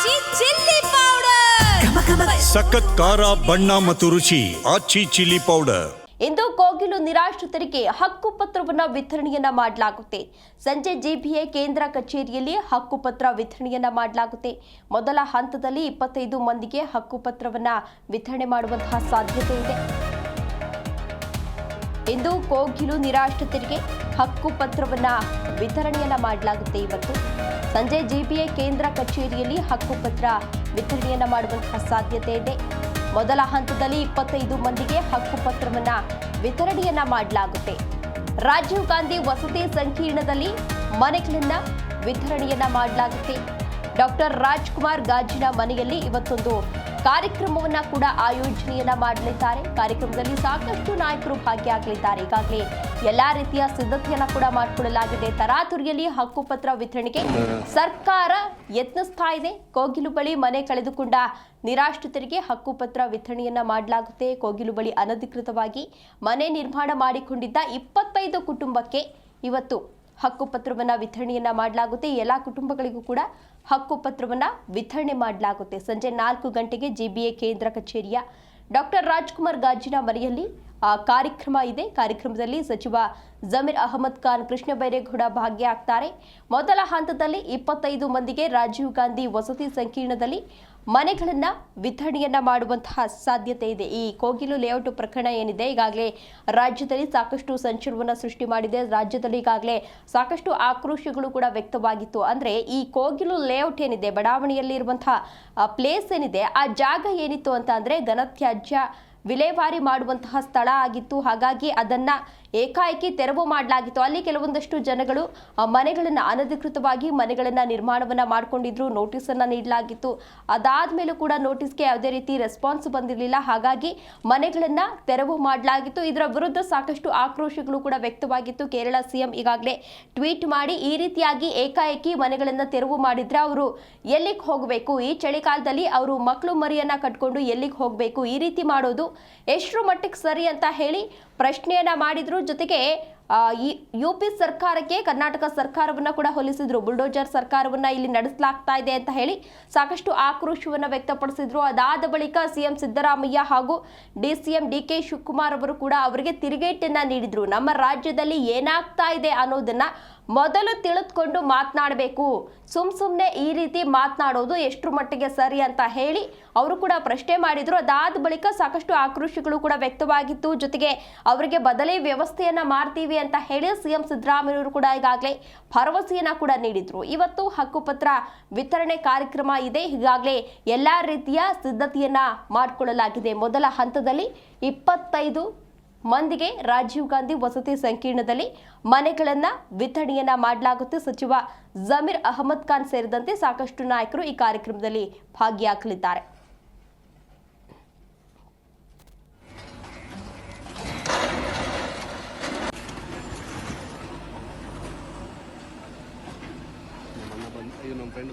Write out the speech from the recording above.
ಆಚಿ chilli powder ಸಖತ್ ಖಾರ ಬಣ್ಣ ಮತ್ತು ರುಚಿ ಆಚಿ ಚಿಲ್ಲಿ ಪೌಡರ್ ಇಂದು ಕೋಗಿಲು ನಿರಾಶ್ರಿತರಿಗೆ ಹಕ್ಕುಪತ್ರವನ್ನ ವಿತರಣೆಯನ್ನ ಮಾಡಲಾಗುತ್ತೆ. ಸಂಜೆ ಜಿಬಿಎ ಕೇಂದ್ರ ಕಚೇರಿಯಲ್ಲಿ ಹಕ್ಕುಪತ್ರ ವಿತರಣೆಯನ್ನ ಮಾಡಲಾಗುತ್ತೆ. ಮೊದಲ ಹಂತದಲ್ಲಿ ಇಪ್ಪತ್ತೈದು ಮಂದಿಗೆ ಹಕ್ಕುಪತ್ರವನ್ನ ವಿತರಣೆ ಮಾಡುವಂತಹ ಸಾಧ್ಯತೆ ಇದೆ. ಇಂದು ಕೋಗಿಲು ನಿರಾಶ್ರಿತರಿಗೆ ಹಕ್ಕುಪತ್ರವನ್ನ ವಿತರಣೆಯನ್ನ ಮಾಡಲಾಗುತ್ತೆ ಇವತ್ತು ಸಂಜೆ ಜಿಪಿಎ ಕೇಂದ್ರ ಕಚೇರಿಯಲ್ಲಿ ಹಕ್ಕುಪತ್ರ ವಿತರಣೆಯನ್ನ ಮಾಡುವಂತಹ ಸಾಧ್ಯತೆ ಇದೆ. ಮೊದಲ ಹಂತದಲ್ಲಿ ಇಪ್ಪತ್ತೈದು ಮಂದಿಗೆ ಹಕ್ಕುಪತ್ರವನ್ನ ವಿತರಣೆಯನ್ನ ಮಾಡಲಾಗುತ್ತೆ. ರಾಜೀವ್ ಗಾಂಧಿ ವಸತಿ ಸಂಕೀರ್ಣದಲ್ಲಿ ಮನೆಗಳನ್ನ ವಿತರಣೆಯನ್ನ ಮಾಡಲಾಗುತ್ತೆ. ಡಾಕ್ಟರ್ ರಾಜ್ಕುಮಾರ್ ಗಾಜಿನ ಮನೆಯಲ್ಲಿ ಇವತ್ತೊಂದು ಕಾರ್ಯಕ್ರಮವನ್ನ ಕೂಡ ಆಯೋಜನೆಯನ್ನ ಮಾಡಲಿದ್ದಾರೆ. ಕಾರ್ಯಕ್ರಮದಲ್ಲಿ ಸಾಕಷ್ಟು ನಾಯಕರು ಭಾಗಿಯಾಗಲಿದ್ದಾರೆ. ಈಗಾಗಲೇ ಎಲ್ಲಾ ರೀತಿಯ ಸಿದ್ಧತೆಯನ್ನ ಕೂಡ ಮಾಡಿಕೊಳ್ಳಲಾಗಿದೆ ತರಾತುರಿಯಲ್ಲಿ ಹಕ್ಕುಪತ್ರ ವಿತರಣೆಗೆ ಸರ್ಕಾರ ಯತ್ನಿಸ್ತಾ ಇದೆ. ಕೋಗಿಲು ಬಳಿ ಮನೆ ಕಳೆದುಕೊಂಡ ನಿರಾಶ್ರಿತರಿಗೆ ಹಕ್ಕುಪತ್ರ ವಿತರಣೆಯನ್ನ ಮಾಡಲಾಗುತ್ತೆ. ಕೋಗಿಲು ಬಳಿ ಅನಧಿಕೃತವಾಗಿ ಮನೆ ನಿರ್ಮಾಣ ಮಾಡಿಕೊಂಡಿದ್ದ ಇಪ್ಪತ್ತೈದು ಕುಟುಂಬಕ್ಕೆ ಇವತ್ತು ಹಕ್ಕುಪತ್ರವನ್ನ ವಿತರಣೆಯನ್ನ ಮಾಡಲಾಗುತ್ತೆ. ಎಲ್ಲ ಕುಟುಂಬಗಳಿಗೂ ಕೂಡ ಹಕ್ಕುಪತ್ರವನ್ನ ವಿತರಣೆ ಮಾಡಲಾಗುತ್ತೆ. ಸಂಜೆ ನಾಲ್ಕು ಗಂಟೆಗೆ ಜಿಬಿಎ ಕೇಂದ್ರ ಕಚೇರಿಯ ಡಾಕ್ಟರ್ ರಾಜ್ಕುಮಾರ್ ಗಾಜಿನ ಮನೆಯಲ್ಲಿ ಕಾರ್ಯಕ್ರಮ ಇದೆ. ಕಾರ್ಯಕ್ರಮದಲ್ಲಿ ಸಚಿವ ಜಮೀರ್ ಅಹಮದ್ ಖಾನ್, ಕೃಷ್ಣ ಬೈರೇಗೌಡ ಭಾಗಿಯಾಗ್ತಾರೆ. ಮೊದಲ ಹಂತದಲ್ಲಿ ಇಪ್ಪತ್ತೈದು ಮಂದಿಗೆ ರಾಜೀವ್ ಗಾಂಧಿ ವಸತಿ ಸಂಕೀರ್ಣದಲ್ಲಿ ಮನೆಗಳನ್ನ ವಿತರಣೆಯನ್ನ ಮಾಡುವಂತಹ ಸಾಧ್ಯತೆ ಇದೆ. ಈ ಕೋಗಿಲು ಲೇಔಟ್ ಪ್ರಕರಣ ಏನಿದೆ, ಈಗಾಗಲೇ ರಾಜ್ಯದಲ್ಲಿ ಸಾಕಷ್ಟು ಸಂಚಲನವನ್ನು ಸೃಷ್ಟಿ ಮಾಡಿದೆ. ರಾಜ್ಯದಲ್ಲಿ ಈಗಾಗಲೇ ಸಾಕಷ್ಟು ಆಕ್ರೋಶಗಳು ಕೂಡ ವ್ಯಕ್ತವಾಗಿತ್ತು. ಅಂದ್ರೆ ಈ ಕೋಗಿಲು ಲೇಔಟ್ ಏನಿದೆ ಬಡಾವಣೆಯಲ್ಲಿ ಇರುವಂತಹ ಪ್ಲೇಸ್ ಏನಿದೆ, ಆ ಜಾಗ ಏನಿತ್ತು ಅಂತ ಅಂದ್ರೆ ಘನತ್ಯಾಜ್ಯ ವಿಲೇವಾರಿ ಮಾಡುವಂತಹ ಸ್ಥಳ ಆಗಿತ್ತು. ಹಾಗಾಗಿ ಅದನ್ನ ಏಕಾಏಕಿ ತೆರವು ಮಾಡಲಾಗಿತ್ತು. ಅಲ್ಲಿ ಕೆಲವೊಂದಷ್ಟು ಜನಗಳು ಮನೆಗಳನ್ನು ಅನಧಿಕೃತವಾಗಿ ಮನೆಗಳನ್ನು ನಿರ್ಮಾಣವನ್ನ ಮಾಡಿಕೊಂಡಿದ್ರು. ನೋಟಿಸ್ ನೀಡಲಾಗಿತ್ತು. ನೀಡಲಾಗಿತ್ತು ಅದಾದ್ಮೇಲೂ ಕೂಡ ನೋಟಿಸ್ಗೆ ಯಾವುದೇ ರೀತಿ ರೆಸ್ಪಾನ್ಸ್ ಬಂದಿರಲಿಲ್ಲ. ಹಾಗಾಗಿ ಮನೆಗಳನ್ನು ತೆರವು ಮಾಡಲಾಗಿತ್ತು. ಇದರ ವಿರುದ್ಧ ಸಾಕಷ್ಟು ಆಕ್ರೋಶಗಳು ಕೂಡ ವ್ಯಕ್ತವಾಗಿತ್ತು. ಕೇರಳ ಸಿಎಂ ಈಗಾಗಲೇ ಟ್ವೀಟ್ ಮಾಡಿ ಈ ರೀತಿಯಾಗಿ ಏಕಾಏಕಿ ಮನೆಗಳನ್ನು ತೆರವು ಮಾಡಿದ್ರೆ ಅವರು ಎಲ್ಲಿಗೆ ಹೋಗಬೇಕು? ಈ ಚಳಿಗಾಲದಲ್ಲಿ ಅವರು ಮಕ್ಕಳು ಮರಿಯನ್ನ ಕಟ್ಕೊಂಡು ಎಲ್ಲಿಗೆ ಹೋಗಬೇಕು? ಈ ರೀತಿ ಮಾಡೋದು ಎಷ್ಟರ ಮಟ್ಟಿಗೆ ಸರಿ ಅಂತ ಹೇಳಿ ಪ್ರಶ್ನೆಯನ್ನ ಮಾಡಿದ್ರು. ಜೊತೆಗೆ ಯು ಪಿ ಸರ್ಕಾರಕ್ಕೆ ಕರ್ನಾಟಕ ಸರ್ಕಾರವನ್ನು ಕೂಡ ಹೋಲಿಸಿದ್ರು. ಬುಲ್ಡೋಜರ್ ಸರ್ಕಾರವನ್ನ ಇಲ್ಲಿ ನಡೆಸಲಾಗ್ತಾ ಇದೆ ಅಂತ ಹೇಳಿ ಸಾಕಷ್ಟು ಆಕ್ರೋಶವನ್ನು ವ್ಯಕ್ತಪಡಿಸಿದ್ರು. ಅದಾದ ಬಳಿಕ ಸಿಎಂ ಸಿದ್ದರಾಮಯ್ಯ ಹಾಗೂ D CM D K Shivakumar ಅವರು ಕೂಡ ಅವರಿಗೆ ತಿರುಗೇಟನ್ನು ನೀಡಿದ್ರು. ನಮ್ಮ ರಾಜ್ಯದಲ್ಲಿ ಏನಾಗ್ತಾ ಇದೆ ಅನ್ನೋದನ್ನ ಮೊದಲು ತಿಳಿದುಕೊಂಡು ಮಾತನಾಡಬೇಕು. ಸುಮ್ ಸುಮ್ಮನೆ ಈ ರೀತಿ ಮಾತನಾಡೋದು ಎಷ್ಟರ ಮಟ್ಟಿಗೆ ಸರಿ ಅಂತ ಹೇಳಿ ಅವರು ಕೂಡ ಪ್ರಶ್ನೆ ಮಾಡಿದರು. ಅದಾದ ಬಳಿಕ ಸಾಕಷ್ಟು ಆಕ್ರೋಶಗಳು ಕೂಡ ವ್ಯಕ್ತವಾಗಿತ್ತು. ಜೊತೆಗೆ ಅವರಿಗೆ ಬದಲಿ ವ್ಯವಸ್ಥೆಯನ್ನ ಮಾಡ್ತೀವಿ ಅಂತ ಹೇಳಿ ಸಿಎಂ ಸಿದ್ದರಾಮಯ್ಯವರು ಕೂಡ ಈಗಾಗಲೇ ಭರವಸೆಯನ್ನ ಕೂಡ ನೀಡಿದ್ರು. ಇವತ್ತು ಹಕ್ಕುಪತ್ರ ವಿತರಣೆ ಕಾರ್ಯಕ್ರಮ ಇದೆ. ಈಗಾಗಲೇ ಎಲ್ಲಾ ರೀತಿಯ ಸಿದ್ಧತೆಯನ್ನ ಮಾಡಿಕೊಳ್ಳಲಾಗಿದೆ. ಮೊದಲ ಹಂತದಲ್ಲಿ ಇಪ್ಪತ್ತೈದು ಮಂದಿಗೆ ರಾಜೀವ್ ಗಾಂಧಿ ವಸತಿ ಸಂಕೀರ್ಣದಲ್ಲಿ ಮನೆಗಳನ್ನ ವಿತರಣೆಯನ್ನ ಮಾಡಲಾಗುತ್ತೆ. ಸಚಿವ ಜಮೀರ್ ಅಹಮದ್ ಖಾನ್ ಸೇರಿದಂತೆ ಸಾಕಷ್ಟು ನಾಯಕರು ಈ ಕಾರ್ಯಕ್ರಮದಲ್ಲಿ ಭಾಗಿಯಾಗಲಿದ್ದಾರೆ. ಫ್ರೆಂಡ್